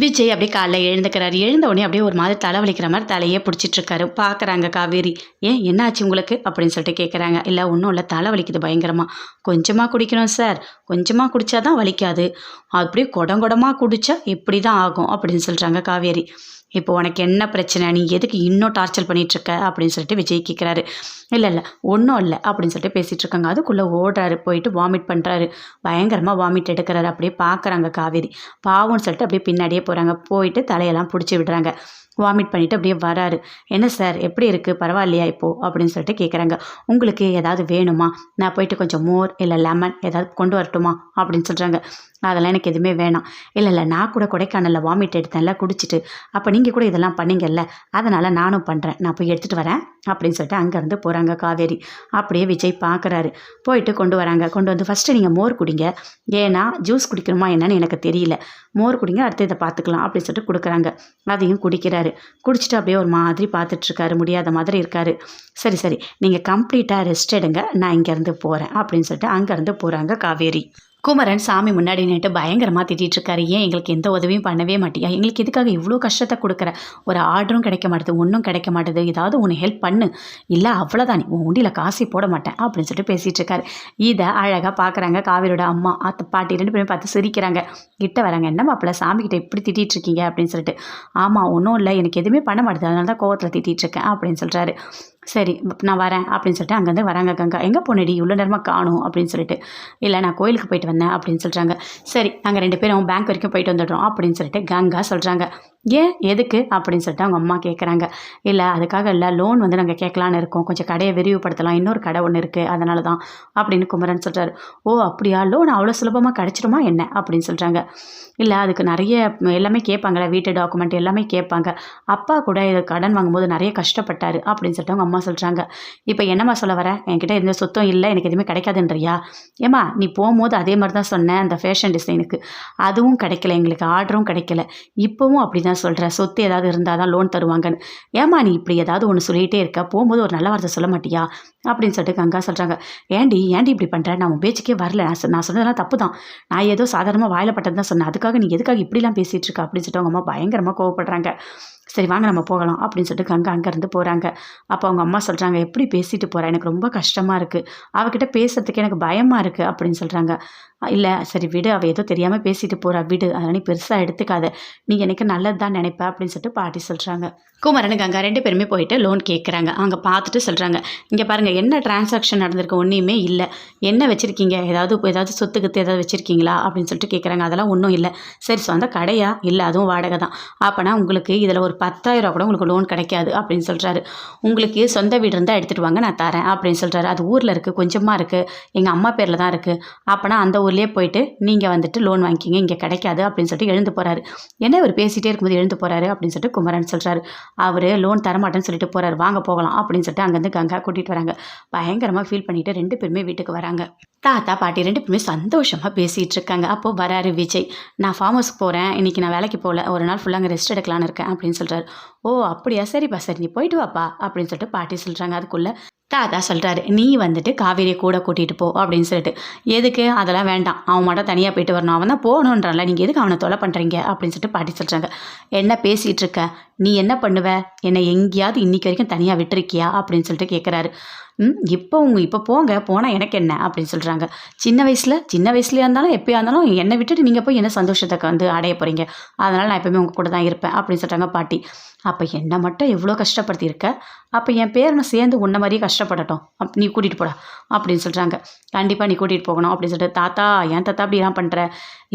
விஜய் அப்படியே காலைல எழுந்துக்கிறாரு. எழுந்த உடனே அப்படியே ஒரு மாதிரி தலை வலிக்கிற மாதிரி தலையே பிடிச்சிட்டு இருக்காரு பார்க்குறாங்க காவேரி ஏன் என்னாச்சு உங்களுக்கு? அப்படின்னு சொல்லிட்டு கேட்குறாங்க இல்லை ஒன்றும் இல்லை தலை வலிக்குது பயங்கரமாக கொஞ்சமாக குடிக்கணும் சார். கொஞ்சமாக குடித்தாதான் வலிக்காது. அப்படியே குடம் குடமாக குடித்தா இப்படி தான் ஆகும் அப்படின்னு சொல்கிறாங்க காவேரி. இப்போ உனக்கு என்ன பிரச்சனை? நீ எதுக்கு இன்னும் டார்ச்சர் பண்ணிகிட்ருக்க இருக்க அப்படின்னு சொல்லிட்டு விஜய் கேட்குறாரு இல்லை இல்லை ஒன்றும் இல்லை அப்படின்னு சொல்லிட்டு பேசிகிட்டு இருக்காங்க அதுக்குள்ளே ஓடுறாரு போயிட்டு வாமிட் பண்ணுறாரு பயங்கரமாக வாமிட் எடுக்கிறாரு. அப்படியே பார்க்குறாங்க காவேரி. பாவம்னு சொல்லிட்டு அப்படியே பின்னாடியே போகிறாங்க போயிட்டு தலையெல்லாம் பிடிச்சி விடுறாங்க. வாமிட் பண்ணிவிட்டு அப்படியே வராரு. என்ன சார்? எப்படி இருக்குது பரவாயில்லையா இப்போது அப்படின்னு சொல்லிட்டு கேட்குறாங்க உங்களுக்கு ஏதாவது வேணுமா? நான் போயிட்டு கொஞ்சம் மோர் இல்லை லெமன் ஏதாவது கொண்டு வரட்டுமா? அப்படின்னு சொல்கிறாங்க அதெல்லாம் எனக்கு எதுவுமே வேணாம். இல்லை இல்லை நான் கூட கொடைக்கானலில் வாமிட் எடுத்தேன்ல குடிச்சிட்டு. அப்போ நீங்கள் கூட இதெல்லாம் பண்ணீங்கல்ல. அதனால் நானும் பண்ணுறேன் நான் போய் எடுத்துகிட்டு வரேன். அப்படின்னு சொல்லிட்டு அங்கேருந்து போகிறாங்க காவேரி. அப்படியே விஜய் பார்க்குறாரு போயிட்டு கொண்டு வராங்க. கொண்டு வந்து ஃபஸ்ட்டு நீங்கள் மோர் குடிங்க. ஏன்னா ஜூஸ் குடிக்கணுமா என்னன்னு எனக்கு தெரியல. மோர் குடிங்க அடுத்து இதை பார்த்துக்கலாம் அப்படின்னு சொல்லிட்டு கொடுக்குறாங்க. அதையும் குடிக்கிறாரு. குடிச்சிட்டு அப்படியே ஒரு மாதிரி பார்த்துட்ருக்காரு. முடியாத மாதிரி இருக்காரு. சரி சரி. நீங்கள் கம்ப்ளீட்டாக ரெஸ்ட் எடுங்க. நான் இங்கேருந்து போகிறேன் அப்படின்னு சொல்லிட்டு அங்கேருந்து போகிறாங்க காவேரி. குமரன் சாமி முன்னாடி நின்று பயங்கரமாக திட்டிகிட்ருக்காரு ஏன் எங்களுக்கு எந்த உதவியும் பண்ணவே மாட்டியா? எங்களுக்கு எதுக்காக இவ்வளோ கஷ்டத்தை கொடுக்குற? ஒரு ஆர்டரும் கிடைக்க மாட்டுது ஒன்றும் கிடைக்க மாட்டுது. ஏதாவது ஒன்று ஹெல்ப் பண்ணு. இல்லை அவ்வளோதான் நீ உன் உண்டியில் காசே போட மாட்டேன். அப்படின்னு சொல்லிட்டு பேசிகிட்டு இருக்காரு இதை அழகாக பார்க்குறாங்க காவிரியோட அம்மா. அத்தை பாட்டி ரெண்டு பேரும் பார்த்து சிரிக்கிறாங்க. கிட்ட வராங்க. என்ன மாப்பிள்ள சாமிக்கிட்ட இப்படி திட்டிகிட்டு இருக்கீங்க அப்படின்னு சொல்லிட்டு. ஆமாம் ஒன்றும் இல்லை. எனக்கு எதுவுமே பண்ண மாட்டேது. அதனால தான் கோவத்தில் திட்டிகிட்டு இருக்கேன் அப்படின்னு சொல்கிறாரு சரி நான் வரேன் அப்படின்னு சொல்லிட்டு அங்கேருந்து வராங்க கங்கா. எங்கே போனடி இவ்வளோ நேரமாக காணும் அப்படின்னு சொல்லிட்டு. இல்லை நான் கோயிலுக்கு போயிட்டு வந்தேன் அப்படின்னு சொல்கிறாங்க சரி நாங்கள் ரெண்டு பேரும் பேங்க் வரைக்கும் போயிட்டு வந்துடுறோம் அப்படின்னு சொல்லிட்டு கங்கா சொல்கிறாங்க ஏன்? எதுக்கு? அப்படின்னு சொல்லிட்டு அவங்க அம்மா கேட்குறாங்க இல்லை அதுக்காக இல்லை லோன் வந்து நாங்கள் கேட்கலான்னு இருக்கோம். கொஞ்சம் கடையை விரிவுபடுத்தலாம். இன்னொரு கடை ஒன்று இருக்குது அதனால தான் அப்படின்னு குமரன் சொல்கிறாரு ஓ அப்படியா? லோன் அவ்வளோ சுலபமாக கிடச்சிருமா என்ன? அப்படின்னு சொல்கிறாங்க இல்லை அதுக்கு நிறைய எல்லாமே கேட்பாங்களே வீட்டு டாக்குமெண்ட் எல்லாமே கேட்பாங்க. அப்பா கூட இது கடன் வாங்கும்போது நிறைய கஷ்டப்பட்டார் அப்படின்னு சொல்லிட்டு அவங்க அம்மா சொல்கிறாங்க இப்போ என்னம்மா சொல்ல வர? என்கிட்ட எந்த சொத்தம் இல்லை எனக்கு எதுவுமே கிடைக்காதுன்றியா? ஏம்மா நீ போகும்போது அதே மாதிரி தான் சொன்னேன் அந்த ஃபேஷன் டிசைனுக்கு அதுவும் கிடைக்கல எங்களுக்கு ஆர்டரும் கிடைக்கல. இப்போவும் அப்படி தான் சொல்கிறேன் சொத்து ஏதாவது இருந்தால் தான் லோன் தருவாங்கன்னு. ஏம்மா நீ இப்படி ஏதாவது ஒன்று சொல்லிகிட்டே இருக்க? போகும்போது ஒரு நல்ல வார்த்தை சொல்ல மாட்டியா? அப்படின்னு சொல்லிட்டு கங்கா சொல்கிறாங்க ஏண்டி ஏண்டி இப்படி பண்ணுற நான் உன் பேச்சுக்கே வரல. நான் சொ- நான் சொன்னதெல்லாம் தப்பு தான் நான் ஏதோ சாதாரணமாக வாயிலப்பட்டது தான் சொன்னேன். அதுக்காக நீ எதுக்காக இப்படிலாம் பேசிகிட்டு இருக்க? அப்படின்னு சொல்லிட்டு அவங்க அம்மா பயங்கரமாக கோவப்படுறாங்க. சரி வாங்க நம்ம போகலாம் அப்படின்னு சொல்லிட்டு கங்கா அங்கேருந்து போகிறாங்க அப்போ அவங்க அம்மா சொல்கிறாங்க எப்படி பேசிட்டு போகிறா எனக்கு ரொம்ப கஷ்டமாக இருக்குது அவகிட்ட பேசுறதுக்கு எனக்கு பயமாக இருக்குது அப்படின்னு சொல்கிறாங்க இல்லை சரி விடு. அவள் ஏதோ தெரியாமல் பேசிட்டு போகிறா விடு. அதனால் நீ பெருசாக எடுத்துக்காத. நீ எனக்கு நல்லது தான் நினைப்ப? அப்படின்னு சொல்லிட்டு பாட்டி சொல்கிறாங்க குமரனு கங்கா ரெண்டு பேருமே போயிட்டு லோன் கேட்குறாங்க அங்கே பார்த்துட்டு சொல்கிறாங்க இங்கே பாருங்கள் என்ன டிரான்சாக்ஷன் நடந்திருக்கு? ஒன்றையுமே இல்லை. என்ன வச்சுருக்கீங்க? ஏதாவது ஏதாவது சொத்து கித்து ஏதாவது வச்சுருக்கீங்களா? அப்படின்னு சொல்லிட்டு கேட்குறாங்க அதெல்லாம் ஒன்றும் இல்லை. சரி சொந்த கடையா? இல்லை அதுவும் வாடகை தான். அப்போனா உங்களுக்கு இதில் ஒரு பத்தாயிரம் கூட உங்களுக்கு லோன் கிடைக்காது அப்படின்னு சொல்கிறாரு உங்களுக்கு சொந்த வீடு இருந்தால் எடுத்துகிட்டு வாங்க நான் தரேன் அப்படின்னு சொல்கிறாரு அது ஊரில் இருக்குது கொஞ்சமாக இருக்குது எங்கள் அம்மா பேரில் தான் இருக்குது அப்போனா அந்த ஊர்லேயே போயிட்டு நீங்கள் வந்துட்டு லோன் வாங்கிக்கிங்க. இங்கே கிடைக்காது அப்படின்னு சொல்லிட்டு எழுந்து போகிறாரு என்ன இவர் பேசிகிட்டே இருக்கும்போது எழுந்து போகிறாரு அப்படின்னு சொல்லிட்டு குமரன் சொல்கிறாரு அவர் லோன் தரமாட்டேன்னு சொல்லிட்டு போகிறார் வாங்க போகலாம் அப்படின்னு சொல்லிட்டு அங்கேருந்து கங்கா கூட்டிகிட்டு வராங்க. பயங்கரமாக ஃபீல் பண்ணிவிட்டு ரெண்டு பேருமே வீட்டுக்கு வராங்க. தாத்தா பாட்டி ரெண்டு பேருமே சந்தோஷமாக பேசிகிட்டு இருக்காங்க. அப்போது வராரு விஜய். நான் ஃபார்ம் ஹவுஸ்க்கு போகிறேன் இன்றைக்கி நான் வேலைக்கு போகல. ஒரு நாள் ஃபுல்லாக அங்கே ரெஸ்ட் எடுக்கலான்னு இருக்கேன் அப்படின்னு சொல்கிறாரு ஓ அப்படியா? சரிப்பா சரி நீ போயிட்டு வாப்பா அப்படின்னு சொல்லிட்டு பாட்டி சொல்கிறாங்க அதுக்குள்ளே தாத்தா சொல்கிறாரு நீ வந்துட்டு காவேரியை கூட கூட்டிகிட்டு போ அப்படின்னு சொல்லிட்டு. எதுக்கு? அதெல்லாம் வேண்டாம். அவன் மட்டும் தனியாக போயிட்டு வரணும். அவன் தான் போகணுன்றான்ல நீங்கள் எதுக்கு அவனை தொலை பண்ணுறீங்க அப்படின்னு சொல்லிட்டு பாட்டி சொல்கிறாங்க என்ன பேசிகிட்டு இருக்க? நீ என்ன பண்ணுவ? என்னை எங்கேயாவது இன்றைக்கி வரைக்கும் தனியாக விட்டுருக்கியா? அப்படின்னு சொல்லிட்டு கேட்குறாரு இப்போ உங்க இப்போ போங்க போனால் எனக்கு என்ன? அப்படின்னு சொல்கிறாங்க சின்ன வயசில் சின்ன வயசுலேயே இருந்தாலும் எப்போயா இருந்தாலும் என்னை விட்டுட்டு நீங்கள் போய் என்ன சந்தோஷத்தை வந்து அடைய போகிறீங்க அதனால் நான் எப்போயுமே உங்கள் கூட தான் இருப்பேன் அப்படின்னு சொல்கிறாங்க பாட்டி. அப்போ என்னை மட்டும் எவ்வளோ கஷ்டப்படுத்தியிருக்க? அப்போ என் பேரனை சேர்ந்து உன்ன மாதிரியே கஷ்டப்படட்டும். அப் நீ கூட்டிகிட்டு போடா அப்படின்னு சொல்கிறாங்க கண்டிப்பாக நீ கூட்டிகிட்டு போகணும் அப்படின்னு சொல்லிட்டு தாத்தா ஏன் தாத்தா அப்படி ஏன் பண்ணுற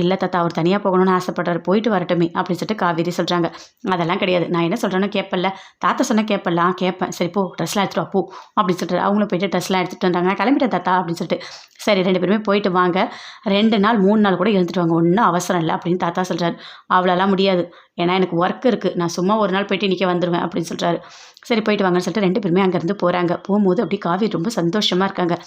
இல்லை தாத்தா அவர் தனியாக போகணும்னு ஆசைப்படுறாரு போயிட்டு வரட்டுமே அப்படின்னு சொல்லிட்டு காவேரி சொல்கிறாங்க அதெல்லாம் கிடையாது. நான் என்ன சொல்கிறேன்னு கேட்பல தாத்தா சொன்னால் கேட்பல்ல ஆ கேட்பேன் சரி போ ட்ரெஸ்லாம் எடுத்துகிட்டு போ அப்படின்னு சொல்லிட்டு அவங்களும் போயிட்டு ட்ரெஸ்லாம் எடுத்துகிட்டு வந்தாங்க. நான் கிளம்பிட்டேன் தாத்தா அப்படின்னு சொல்லிட்டு. சரி ரெண்டு பேருமே போயிட்டு வாங்க. ரெண்டு நாள் மூணு நாள் கூட இருந்துட்டு வாங்க. ஒன்றும் அவசரம் இல்லை அப்படின்னு தாத்தா சொல்கிறாரு அவ்வளோலாம் முடியாது. ஏன்னா எனக்கு ஒர்க் இருக்குது நான் சும்மா ஒரு நாள் போயிட்டு இன்றைக்கி வந்துடுவேன் அப்படின்னு சொல்கிறாரு சரி போயிட்டு வாங்கன்னு சொல்லிட்டு ரெண்டு பேருமே அங்கேருந்து போகிறாங்க போகும்போது அப்படி காவி ரொம்ப சந்தோஷமாக இருக்காங்க.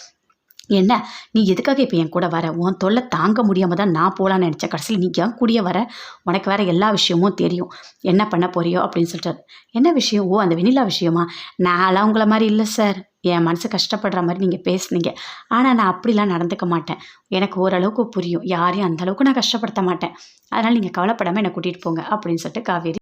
என்ன? நீ எதுக்காக இப்போ என் கூட வர? உன் தொல்லை தாங்க முடியாமல் தான் நான் போகலான்னு நினச்சேன். கடைசியில் நீ ஏன் கூடிய வர? உனக்கு வேறு எல்லா விஷயமும் தெரியும். என்ன பண்ண போறியோ அப்படின்னு சொல்லிட்டாரு. என்ன விஷயம்? ஓ அந்த வெண்ணிலா விஷயமா? நான்லாம் உங்களை மாதிரி இல்லை சார் என் மனசு கஷ்டப்படுற மாதிரி நீங்கள் பேசுனீங்க. ஆனால் நான் அப்படிலாம் நடந்துக்க மாட்டேன். எனக்கு ஓரளவுக்கு புரியும். யாரையும் அந்தளவுக்கு நான் கஷ்டப்படுத்த மாட்டேன். அதனால் நீங்கள் கவலைப்படாமல் என்னை கூட்டிகிட்டு போங்க அப்படின்னு சொல்லிட்டு காவேரி